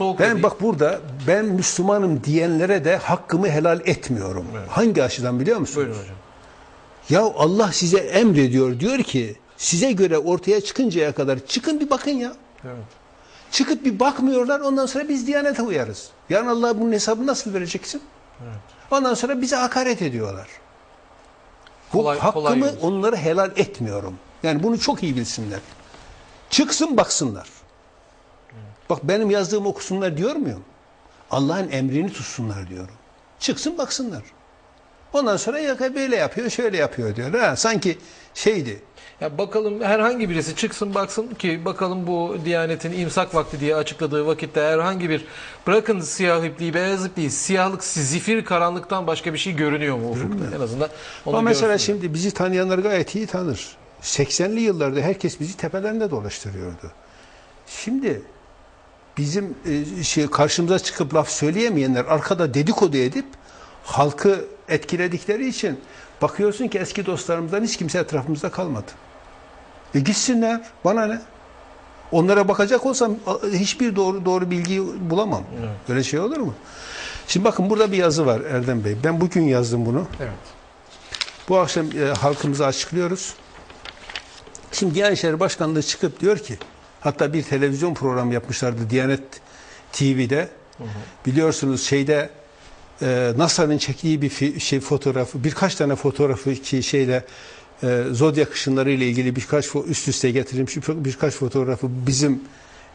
Soğuk Ben bak burada ben Müslümanım diyenlere de hakkımı helal etmiyorum. Hangi açıdan biliyor musunuz? Buyurun hocam. Ya Allah size emrediyor diyor ki size göre ortaya çıkıncaya kadar çıkın bir bakın ya. Evet. Çıkıp bir bakmıyorlar ondan sonra biz Diyanet'e uyarız. Yarın Allah bunun hesabını nasıl vereceksin? Ondan sonra bize hakaret ediyorlar. Bu Kolay- kolay hakkımı yol. onlara helal etmiyorum. Yani bunu çok iyi bilsinler. Çıksın baksınlar. Bak benim yazdığımı okusunlar diyor muyum? Allah'ın emrini tutsunlar diyorum. Çıksın baksınlar. Ondan sonra ya böyle yapıyor, şöyle yapıyor diyor. Ha, sanki şeydi. Ya bakalım herhangi birisi çıksın baksın ki bakalım bu Diyanet'in imsak vakti diye açıkladığı vakitte herhangi bir bırakın siyah ipliği beyaz ipliği siyahlık zifir karanlıktan başka bir şey görünüyor mu ufukta en azından onu Ama mesela görsünler. şimdi bizi tanıyanlar gayet iyi tanır. 80'li yıllarda herkes bizi tepelerinde dolaştırıyordu. Şimdi bizim e, şey karşımıza çıkıp laf söyleyemeyenler arkada dedikodu edip halkı etkiledikleri için bakıyorsun ki eski dostlarımızdan hiç kimse etrafımızda kalmadı. E gitsinler. Bana ne? Onlara bakacak olsam hiçbir doğru doğru bilgiyi bulamam. Böyle şey olur mu? Şimdi bakın burada bir yazı var Erdem Bey. Ben bugün yazdım bunu. Evet. Bu akşam e, halkımıza açıklıyoruz. Şimdi Diyanet İşleri Başkanlığı çıkıp diyor ki, hatta bir televizyon programı yapmışlardı Diyanet TV'de. Biliyorsunuz şeyde e, NASA'nın çektiği bir şey fotoğrafı, birkaç tane fotoğrafı ki şeyle e, zodyak ışınları ile ilgili birkaç üst üste getirilmiş bir- birkaç fotoğrafı bizim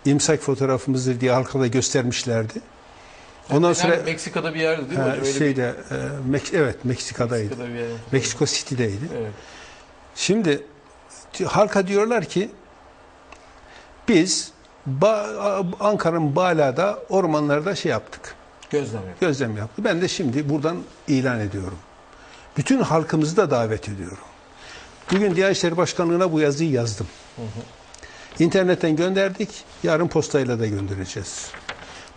imsak fotoğrafımızdır diye halka da göstermişlerdi. Ondan sonra Nerede? Meksika'da bir yerde değil mi ha? Öyle şeyde e, Mek- evet Meksika'daydı. Meksika'da bir yer. Meksiko City'deydi. Evet. Şimdi di- halka diyorlar ki biz ba- Ankara'nın Bala'da ormanlarda şey yaptık. Gözlem yapıyor. Gözlem yaptık. Ben de şimdi buradan ilan ediyorum. Bütün halkımızı da davet ediyorum. Bugün Diyanet İşleri Başkanlığı'na bu yazıyı yazdım. İnternetten gönderdik. Yarın postayla da göndereceğiz.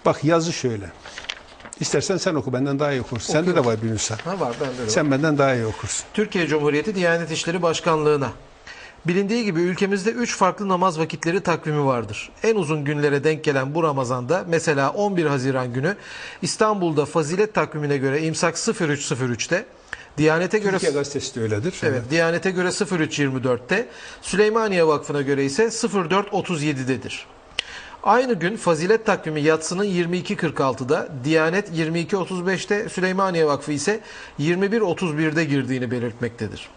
Bak yazı şöyle. İstersen sen oku benden daha iyi okursun. Sende de Okuyorum. var bir nüsha. Ha var bende de var. Sen benden daha iyi okursun. Türkiye Cumhuriyeti Diyanet İşleri Başkanlığı'na. Bilindiği gibi ülkemizde 3 farklı namaz vakitleri takvimi vardır. En uzun günlere denk gelen bu Ramazan'da mesela 11 Haziran günü İstanbul'da fazilet takvimine göre imsak 03.03'te, Diyanete göre Türkiye Gazetesi de öyledir. Evet, Diyanete göre 03.24'te, Süleymaniye Vakfı'na göre ise 04.37'dedir. Aynı gün fazilet takvimi yatsının 22.46'da, Diyanet 22.35'te, Süleymaniye Vakfı ise 21.31'de girdiğini belirtmektedir.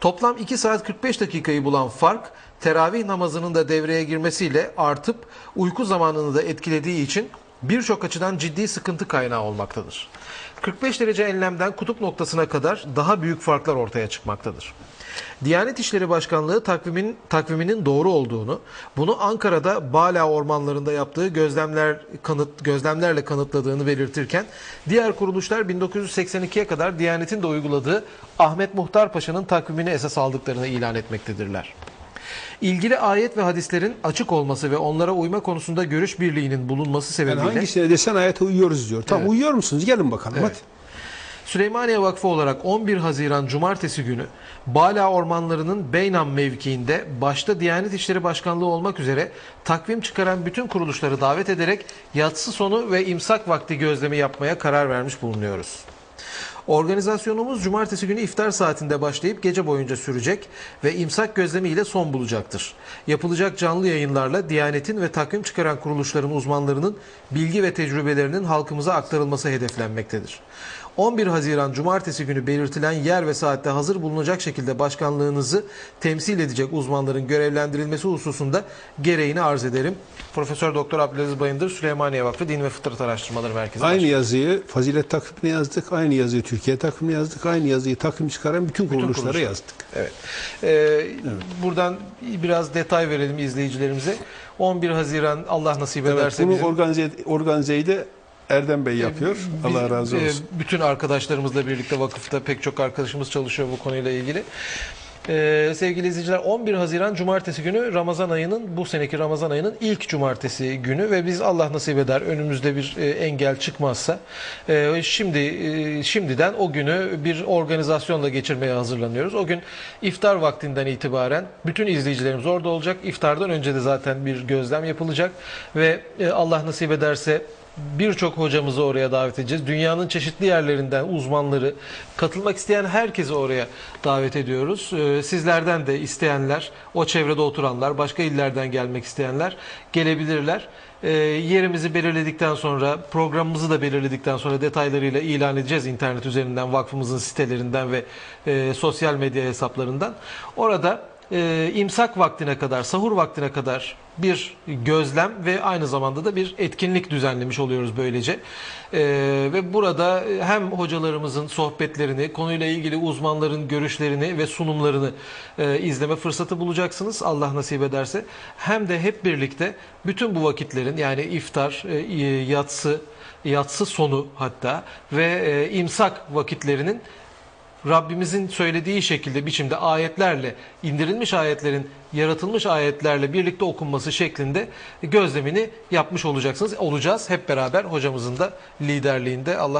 Toplam 2 saat 45 dakikayı bulan fark, teravih namazının da devreye girmesiyle artıp uyku zamanını da etkilediği için birçok açıdan ciddi sıkıntı kaynağı olmaktadır. 45 derece enlemden kutup noktasına kadar daha büyük farklar ortaya çıkmaktadır. Diyanet İşleri Başkanlığı takvimin takviminin doğru olduğunu, bunu Ankara'da Bala ormanlarında yaptığı gözlemler kanıt gözlemlerle kanıtladığını belirtirken, diğer kuruluşlar 1982'ye kadar Diyanet'in de uyguladığı Ahmet Muhtar Paşa'nın takvimini esas aldıklarını ilan etmektedirler. İlgili ayet ve hadislerin açık olması ve onlara uyma konusunda görüş birliğinin bulunması Yani sebebiyle hangisine desen ayete uyuyoruz diyor. Tamam Evet. uyuyor musunuz? Gelin bakalım Evet. hadi. Süleymaniye Vakfı olarak 11 Haziran Cumartesi günü Bala Ormanları'nın Beynam mevkiinde başta Diyanet İşleri Başkanlığı olmak üzere takvim çıkaran bütün kuruluşları davet ederek yatsı sonu ve imsak vakti gözlemi yapmaya karar vermiş bulunuyoruz. Organizasyonumuz cumartesi günü iftar saatinde başlayıp gece boyunca sürecek ve imsak gözlemi ile son bulacaktır. Yapılacak canlı yayınlarla Diyanet'in ve takvim çıkaran kuruluşların uzmanlarının bilgi ve tecrübelerinin halkımıza aktarılması hedeflenmektedir. 11 Haziran Cumartesi günü belirtilen yer ve saatte hazır bulunacak şekilde başkanlığınızı temsil edecek uzmanların görevlendirilmesi hususunda gereğini arz ederim. Profesör Doktor Abdülaziz Bayındır, Süleymaniye Vakfı Din ve Fıtrat Araştırmaları Merkezi Aynı Başkanı. yazıyı fazilet takvimine yazdık. Aynı yazıyı Türkiye takvimine yazdık. Aynı yazıyı takvim çıkaran bütün kuruluşlara kuruluşlar. yazdık. Evet. Ee, Buradan biraz detay verelim izleyicilerimize. 11 Haziran Allah nasip Evet, ederse bunu bizim organize, organizeyi de Erdem Bey yapıyor. Biz- Allah razı e, olsun. Bütün arkadaşlarımızla birlikte vakıfta pek çok arkadaşımız çalışıyor bu konuyla ilgili. Ee, sevgili izleyiciler 11 Haziran Cumartesi günü Ramazan ayının bu seneki Ramazan ayının ilk Cumartesi günü ve biz Allah nasip eder önümüzde bir e, engel çıkmazsa e, şimdi e, şimdiden o günü bir organizasyonla geçirmeye hazırlanıyoruz. O gün iftar vaktinden itibaren bütün izleyicilerimiz orada olacak. İftardan önce de zaten bir gözlem yapılacak ve e, Allah nasip ederse Birçok hocamızı oraya davet edeceğiz. Dünyanın çeşitli yerlerinden uzmanları, katılmak isteyen herkesi oraya davet ediyoruz. Ee, Sizlerden de isteyenler, o çevrede oturanlar, başka illerden gelmek isteyenler gelebilirler. Ee, Yerimizi belirledikten sonra, programımızı da belirledikten sonra detaylarıyla ilan edeceğiz internet üzerinden, vakfımızın sitelerinden ve e, sosyal medya hesaplarından. Orada e, imsak vaktine kadar, sahur vaktine kadar bir gözlem ve aynı zamanda da bir etkinlik düzenlemiş oluyoruz böylece. E, ve burada hem hocalarımızın sohbetlerini, konuyla ilgili uzmanların görüşlerini ve sunumlarını e, izleme fırsatı bulacaksınız Allah nasip ederse. Hem de hep birlikte bütün bu vakitlerin yani iftar, e, yatsı, yatsı sonu hatta ve e, imsak vakitlerinin Rabbimizin söylediği şekilde biçimde ayetlerle indirilmiş ayetlerin yaratılmış ayetlerle birlikte okunması şeklinde gözlemini yapmış olacaksınız. Olacağız hep beraber hocamızın da liderliğinde Allah